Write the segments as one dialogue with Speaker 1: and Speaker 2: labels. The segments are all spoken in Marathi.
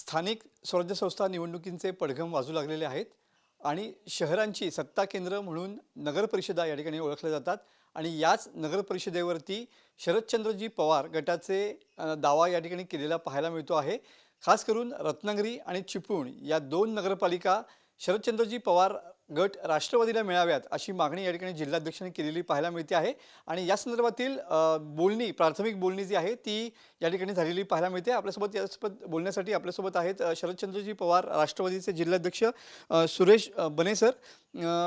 Speaker 1: स्थानिक स्वराज्य संस्था निवडणुकींचे पडघम वाजू लागलेले आहेत आणि शहरांची सत्ता केंद्र म्हणून नगरपरिषदा या ठिकाणी ओळखल्या जातात. आणि याच नगरपरिषदेवरती शरदचंद्रजी पवार गटाचे दावा या ठिकाणी केलेला पाहायला मिळतो आहे. खास करून रत्नागिरी आणि चिपळूण या दोन नगरपालिका शरदचंद्रजी पवार गट राष्ट्रवादीला मिळाव्यात अशी मागणी या ठिकाणी जिल्हाध्यक्षांनी केलेली पाहायला मिळते आहे. आणि या संदर्भातील बोलणी प्राथमिक बोलणी जी आहे ती या ठिकाणी झालेली पाहायला मिळते. आपल्यासोबत यासोबत बोलण्यासाठी आपल्यासोबत आहेत शरदचंद्रजी पवार राष्ट्रवादीचे जिल्हाध्यक्ष सुरेश बने सर.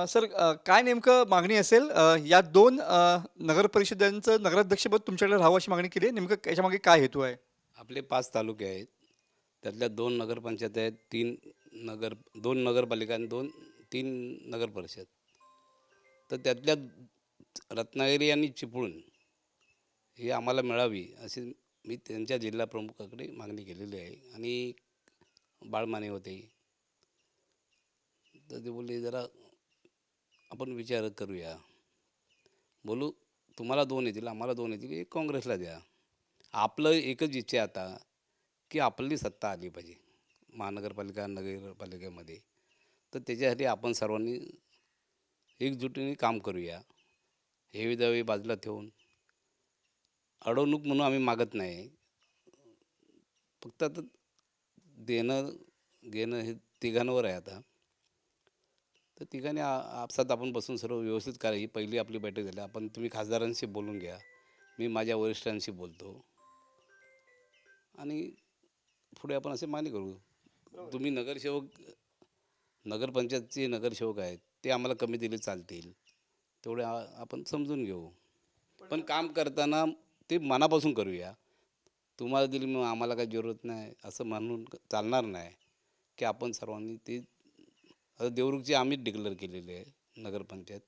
Speaker 1: सर काय नेमकं मागणी असेल? या दोन अ, नगर परिषदांचं नगराध्यक्षपद तुमच्याकडे राहावं अशी मागणी केली आहे. नेमकं याच्यामागे काय हेतू आहे?
Speaker 2: आपले पाच तालुके आहेत. त्यातल्या दोन नगरपंचायत आहेत तीन नगर दोन नगरपालिका आणि दोन तीन नगर परिषद. तर त्यातल्या रत्नागिरी आणि चिपळूण ही आम्हाला मिळावी अशी मी त्यांच्या जिल्हा प्रमुखाकडे मागणी केलेली आहे. आणि बाळमाने होते. तर ते बोलले जरा आपण विचार करूया. बोलू तुम्हाला दोन येतील आम्हाला दोन येतील एक काँग्रेसला द्या. आपलं एकच इच्छा आता की आपली सत्ता आली पाहिजे. महानगरपालिका नगरपालिकेमध्ये. तर त्याच्यासाठी आपण सर्वांनी एकजुटीने काम करूया. हेवी दावे बाजूला ठेवून. अडवणूक म्हणून आम्ही मागत नाही. फक्त आता देणं घेणं हे तिघांवर आहे आता. तर तिघांनी आपसात आपण बसून सर्व व्यवस्थित करा. ही पहिली आपली बैठक झाली. आपण तुम्ही खासदारांशी बोलून घ्या. मी माझ्या वरिष्ठांशी बोलतो. आणि पुढे आपण असे मान्य करू. तुम्ही नगरसेवक नगरपंचायतचे नगरसेवक आहेत ते आम्हाला कमी दिले चालतील. तेवढे आपण समजून घेऊ. पण काम करताना ते मनापासून करूया. तुम्हाला दिली मग आम्हाला काही जरूरत नाही असं म्हणून चालणार नाही की आपण सर्वांनी ते देवरुखची आम्हीच डिक्लेअर केलेली आहे नगरपंचायत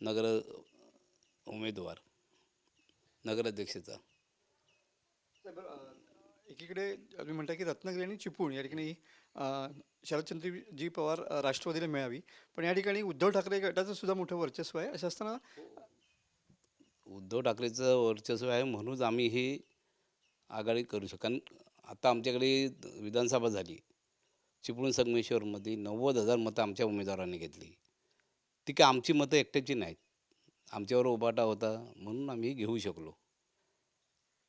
Speaker 2: नगर उमेदवार नगराध्यक्षाचा.
Speaker 1: एकीकडे तुम्ही म्हणता की रत्नागिरी आणि चिपळूण या ठिकाणी शरदचंद्रजी पवार राष्ट्रवादीला मिळावी. पण या ठिकाणी उद्धव ठाकरे गटाचं सुद्धा मोठं वर्चस्व आहे. असं असताना
Speaker 2: उद्धव ठाकरेचं वर्चस्व आहे म्हणूनच आम्ही ही आघाडी करू शकतो. कारण आता आमच्याकडे विधानसभा झाली. चिपळूण संगमेश्वरमध्ये नव्वद हजार मतं आमच्या उमेदवारांनी घेतली. ती काय आमची मतं एकट्याची नाहीत. आमच्यावर उबाटा होता म्हणून आम्ही घेऊ शकलो.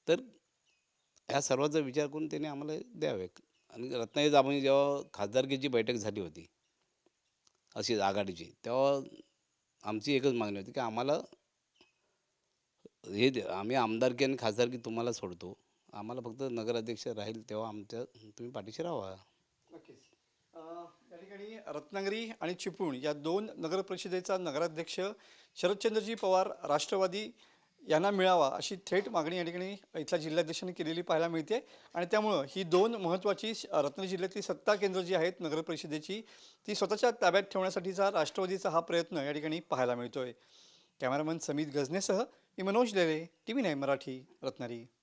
Speaker 2: तर ह्या सर्वांचा विचार करून त्याने आम्हाला द्यावे. आणि रत्नागिरी आपण जेव्हा खासदारकीची बैठक झाली होती अशी आघाडीची तेव्हा आमची एकच मागणी होती की आम्हाला हे दे- आम्ही आमदारकी आणि खासदारकी तुम्हाला सोडतो. आम्हाला फक्त नगराध्यक्ष राहील तेव्हा आमच्या तुम्ही पाठीशी राहा
Speaker 1: नक्कीच. अ, या ठिकाणी रत्नागिरी आणि चिपळूण या दोन नगरपरिषदेचा नगराध्यक्ष शरदचंद्रजी पवार राष्ट्रवादी यांना मिळावा अशी थेट मागणी या ठिकाणी इथल्या जिल्हाध्यक्षांनी केलेली पाहायला मिळते. आणि त्यामुळं ही दोन महत्त्वाची श- रत्नागिरी जिल्ह्यातली सत्ता केंद्र जी आहेत नगर परिषदेची ती स्वतःच्या ताब्यात ठेवण्यासाठीचा राष्ट्रवादीचा हा प्रयत्न या ठिकाणी पाहायला मिळतोय. कॅमेरामन समित गजनेसह मी Manoj Lele T V nine Marathi Ratnagiri.